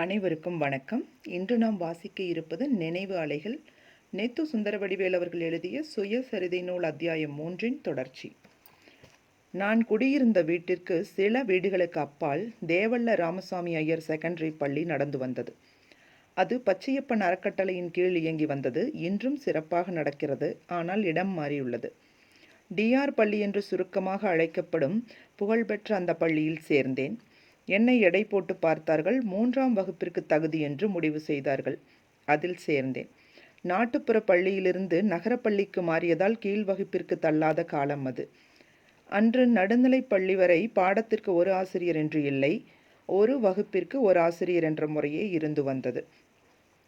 அனைவருக்கும் வணக்கம். இன்று நாம் வாசிக்க இருப்பது நினைவு அலைகள். நேத்து சுந்தரவடிவேல் அவர்கள் எழுதிய சுயசரிதை நூல் அத்தியாயம் மூன்றின் தொடர்ச்சி. நான் குடியிருந்த வீட்டிற்கு சில வீடுகளுக்கு அப்பால் தேவல்ல ராமசாமி ஐயர் செகண்டரி பள்ளி நடந்து வந்தது. அது பச்சையப்பன் அறக்கட்டளையின் கீழ் இயங்கி வந்தது. இன்றும் சிறப்பாக நடக்கிறது. ஆனால் இடம் மாறியுள்ளது. டிஆர் பள்ளி என்று சுருக்கமாக அழைக்கப்படும் புகழ்பெற்ற அந்த பள்ளியில் சேர்ந்தேன். என்னை எடை போட்டு பார்த்தார்கள் மூன்றாம் வகுப்பிற்கு தகுதி என்று முடிவு செய்தார்கள். அதில் சேர்ந்தேன். நாட்டுப்புற பள்ளியிலிருந்து நகரப்பள்ளிக்கு மாறியதால் கீழ் வகுப்பிற்கு தள்ளாத காலம் அது. அன்று நடுநிலை பள்ளி வரை பாடத்திற்கு ஒரு ஆசிரியர் என்று இல்லை ஒரு வகுப்பிற்கு ஒரு ஆசிரியர் என்ற முறையே இருந்து வந்தது.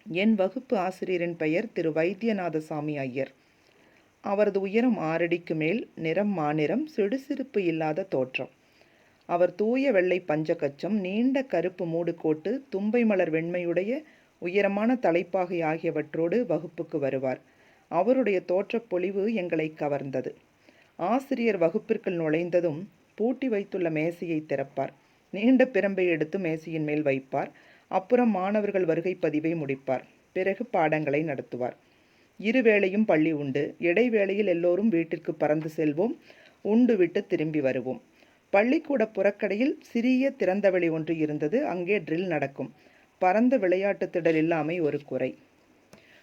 என் வகுப்பு ஆசிரியரின் பெயர் திரு. வைத்தியநாதசாமி ஐயர். அவரது உயரம் ஆறடிக்கு மேல் நிறம் மாநிறம் சிடுசிறுப்பு இல்லாத தோற்றம். அவர் தூய வெள்ளை பஞ்சகச்சம் நீண்ட கருப்பு மூடுகோட்டு தும்பை மலர் வெண்மையுடைய உயரமான தலைப்பாகை ஆகியவற்றோடு வகுப்புக்கு வருவார். அவருடைய தோற்றப்பொழிவு எங்களை கவர்ந்தது. ஆசிரியர் வகுப்பிற்குள் நுழைந்ததும் பூட்டி வைத்துள்ள மேசையை திறப்பார். நீண்ட பிரம்பை எடுத்து மேசையின் மேல் வைப்பார். அப்புறம் மாணவர்கள் வருகை பதிவை முடிப்பார். பிறகு பாடங்களை நடத்துவார். இருவேளையும் பள்ளி உண்டு. இடைவேளையில் எல்லோரும் வீட்டிற்கு பறந்து செல்வோம். உண்டு விட்டு திரும்பி வருவோம். பள்ளிக்கூட புறக்கடையில் சிறிய திறந்தவெளி ஒன்று இருந்தது. அங்கே ட்ரில் நடக்கும். பரந்த விளையாட்டு திடல் இல்லாமை ஒரு குறை.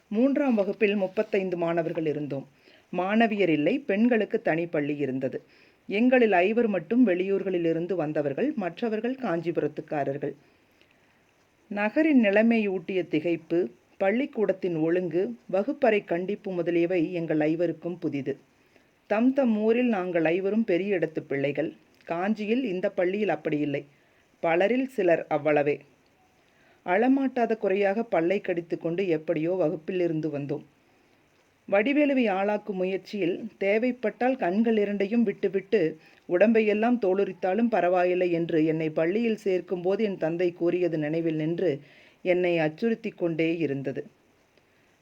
மூன்றாம் வகுப்பில் முப்பத்தைந்து மாணவர்கள் இருந்தோம். மாணவியர் இல்லை பெண்களுக்கு தனி பள்ளி இருந்தது. எங்களில் ஐவர் மட்டும் வெளியூர்களில் இருந்து வந்தவர்கள் மற்றவர்கள் காஞ்சிபுரத்துக்காரர்கள். நகரின் நிலைமையூட்டிய திகைப்பு பள்ளிக்கூடத்தின் ஒழுங்கு வகுப்பறை கண்டிப்பு முதலியவை எங்கள் ஐவருக்கும் புதிது. தம் தம் ஊரில் நாங்கள் ஐவரும் பெரிய இடத்து பிள்ளைகள். காஞ்சியில் இந்த பள்ளியில் அப்படி இல்லை. பலரில் சிலர் அவ்வளவே. அழமாட்டாத குறையாக பல்லை கடித்து கொண்டு எப்படியோ வகுப்பில் இருந்து வந்தோம். வடிவேலுவை ஆளாக்கும் முயற்சியில் தேவைப்பட்டால் கண்கள் இரண்டையும் விட்டுவிட்டு உடம்பையெல்லாம் தோலுரித்தாலும் பரவாயில்லை என்று என்னை பள்ளியில் சேர்க்கும்போது என் தந்தை கூறியது நினைவில் நின்று என்னை அச்சுறுத்தி கொண்டே இருந்தது.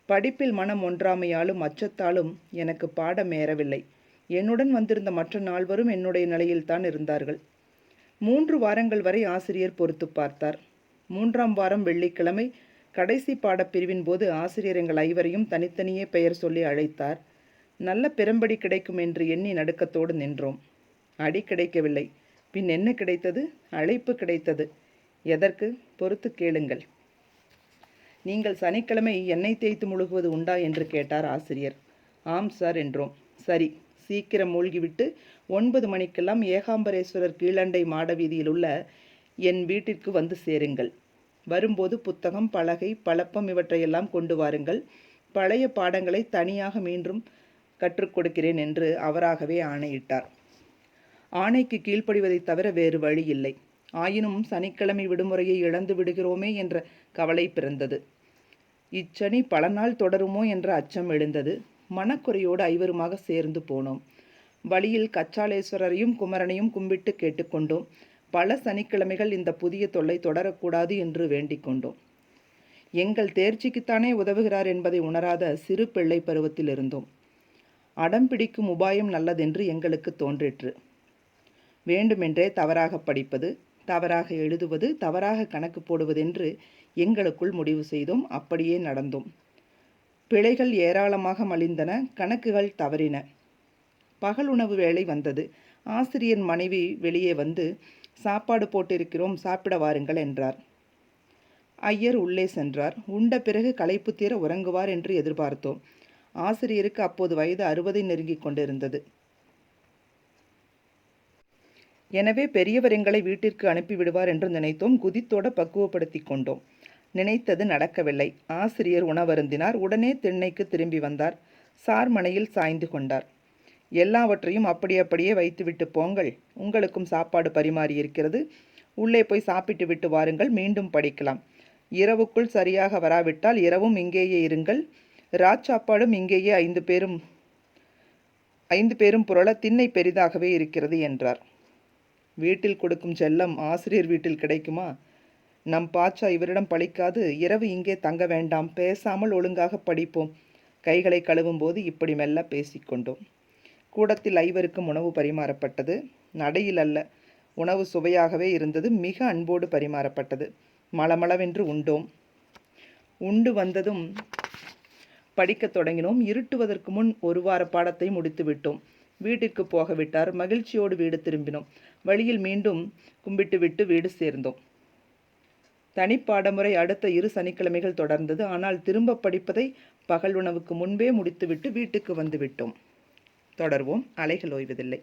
படிப்பில் மனம் ஒன்றாமையாலும் அச்சத்தாலும் எனக்கு பாடம் ஏறவில்லை. என்னுடன் வந்திருந்த மற்ற நால்வரும் என்னுடைய நிலையில்தான் இருந்தார்கள். மூன்று வாரங்கள் வரை ஆசிரியர் பொறுத்து பார்த்தார். மூன்றாம் வாரம் வெள்ளிக்கிழமை கடைசி பாடப்பிரிவின் போது ஆசிரியர் எங்கள் ஐவரையும் தனித்தனியே பெயர் சொல்லி அழைத்தார். நல்ல பெரும்படி கிடைக்கும் என்று எண்ணி நடுக்கத்தோடு நின்றோம். அடி கிடைக்கவில்லை. பின் என்ன கிடைத்தது? அழைப்பு கிடைத்தது. எதற்கு? பொறுத்து கேளுங்கள். நீங்கள் சனிக்கிழமை எண்ணெய் தேய்த்து முழுகுவது உண்டா? என்று கேட்டார் ஆசிரியர். ஆம் சார் என்றோம். சரி. சீக்கிரம் மூழ்கிவிட்டு ஒன்பது மணிக்கெல்லாம் ஏகாம்பரேஸ்வரர் கீழண்டை மாடவீதியில் உள்ள என் வீட்டிற்கு வந்து சேருங்கள். வரும்போது புத்தகம் பலகை பழப்பம் இவற்றையெல்லாம் கொண்டு வாருங்கள். பழைய பாடங்களை தனியாக மீண்டும் கற்றுக் கொடுக்கிறேன் என்று அவராகவே ஆணையிட்டார். ஆணைக்கு கீழ்ப்படிவதை தவிர வேறு வழி இல்லை. ஆயினும் சனிக்கிழமை விடுமுறையை இழந்து விடுகிறோமே என்ற கவலை பிறந்தது. இச்சனி பல நாள் தொடருமோ என்ற அச்சம் எழுந்தது. மனக்குறையோடு ஐவருமாக சேர்ந்து போனோம். வழியில் கச்சாலேஸ்வரரையும் குமரனையும் கும்பிட்டு கேட்டுக்கொண்டோம் பல சனிக்கிழமைகள் இந்த புதிய தொல்லை தொடரக்கூடாது என்று வேண்டிக் கொண்டோம். எங்கள் தேர்ச்சிக்குத்தானே உதவுகிறார் என்பதை உணராத சிறு பிள்ளை பருவத்தில் இருந்தோம். அடம் பிடிக்கும் உபாயம் நல்லதென்று எங்களுக்கு தோன்றிற்று. வேண்டுமென்றே தவறாக படிப்பது தவறாக எழுதுவது தவறாக கணக்கு போடுவதென்று எங்களுக்குள் முடிவு செய்தோம். அப்படியே நடந்தோம். பிழைகள் ஏராளமாக மலிந்தன கணக்குகள் தவறின. பகல் உணவு வேலை வந்தது. ஆசிரியர் மனைவி வெளியே வந்து சாப்பாடு போட்டிருக்கிறோம் சாப்பிட வாருங்கள் என்றார். ஐயர் உள்ளே சென்றார். உண்ட பிறகு களைப்பு தீர உறங்குவார் என்று எதிர்பார்த்தோம். ஆசிரியருக்கு அப்போது வயது அறுபதை நெருங்கிக் கொண்டிருந்தது. எனவே பெரியவர் எங்களை வீட்டிற்கு அனுப்பிவிடுவார் என்று நினைத்தோம். குதித்தோட பக்குவப்படுத்தி கொண்டோம். நினைத்தது நடக்கவில்லை. ஆசிரியர் உணவருந்தினார். உடனே திண்ணைக்கு திரும்பி வந்தார். சார் மனையில் சாய்ந்து கொண்டார். எல்லாவற்றையும் அப்படி அப்படியே வைத்துவிட்டு போங்கள். உங்களுக்கும் சாப்பாடு பரிமாறி இருக்கிறது. உள்ளே போய் சாப்பிட்டு விட்டு வாருங்கள். மீண்டும் படிக்கலாம். இரவுக்குள் சரியாக வராவிட்டால் இரவும் இங்கேயே இருங்கள். ராச்சாப்பாடும் இங்கேயே ஐந்து பேரும் ஐந்து பேரும் புரள திண்ணை பெரிதாகவே இருக்கிறது என்றார். வீட்டில் கொடுக்கும் செல்லம் ஆசிரியர் வீட்டில் கிடைக்குமா? நம் பாச்சா இவரிடம் பழிக்காது இரவு இங்கே தங்க வேண்டாம் பேசாமல் ஒழுங்காக படிப்போம். கைகளை கழுவும் போது இப்படி மெல்ல பேசிக்கொண்டோம் கூடத்தில் ஐவருக்கும் உணவு பரிமாறப்பட்டது. நடையில் அல்ல உணவு சுவையாகவே இருந்தது மிக அன்போடு பரிமாறப்பட்டது. மளமளவென்று உண்டோம். உண்டு வந்ததும் படிக்கத் தொடங்கினோம். இருட்டுவதற்கு முன் ஒரு வார பாடத்தை முடித்து விட்டோம். வீட்டிற்கு போக விட்டார். மகிழ்ச்சியோடு வீடு திரும்பினோம். வழியில் மீண்டும் கும்பிட்டு விட்டு வீடு சேர்ந்தோம். தனிப்பாடமுறை அடுத்த இரு சனிக்கிழமைகள் தொடர்ந்தது. ஆனால் திரும்ப படிப்பதை பகல் உணவுக்கு முன்பே முடித்துவிட்டு வீட்டுக்கு வந்துவிட்டோம். தொடர்வோம். அலைகள் ஓய்வதில்லை.